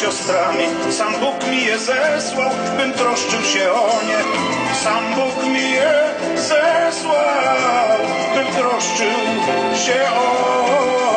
siostrami. Sam Bóg mi je zesłał, bym troszczył się o nie. Sam Bóg mi je zesłał, bym troszczył się o nie.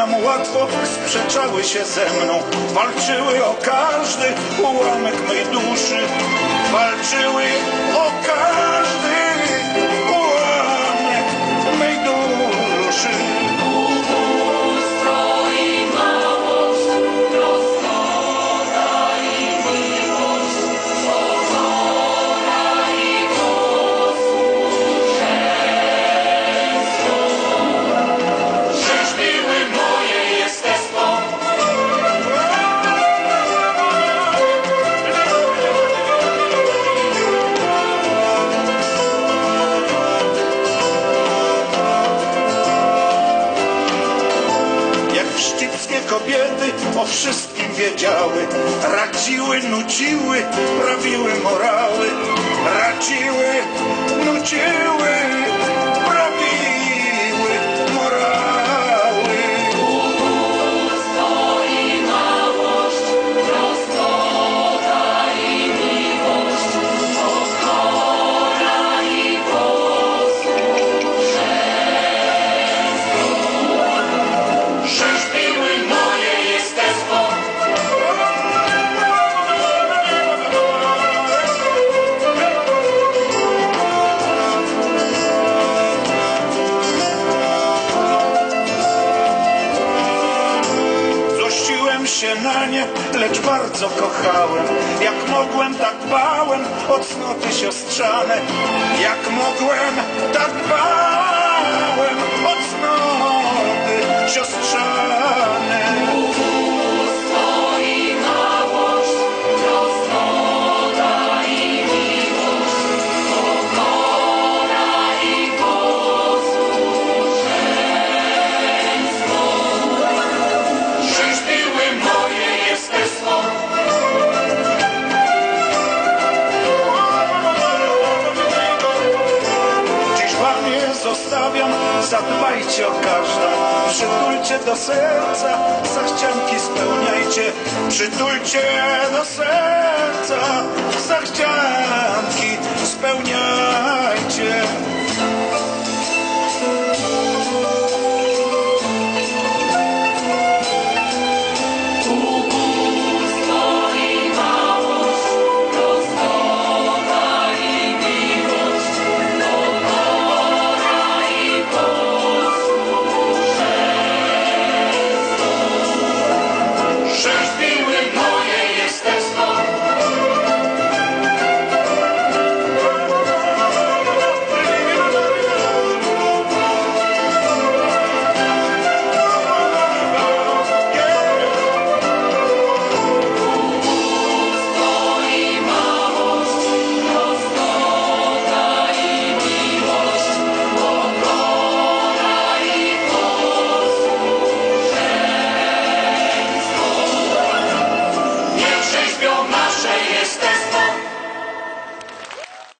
Nam łatwo, sprzeczały się ze mną, walczyły o każdy ułamek mej duszy, walczyły kobiety o wszystkim wiedziały, radziły, nuciły, prawiły morały, radziły, nuciły, się na nie, lecz bardzo kochałem. Jak mogłem, tak bałem o cnoty siostrzane. Jak mogłem, tak bałem zadbajcie o każdą. Przytulcie do serca, zachcianki spełniajcie. Przytulcie do serca, zachcianki spełniajcie.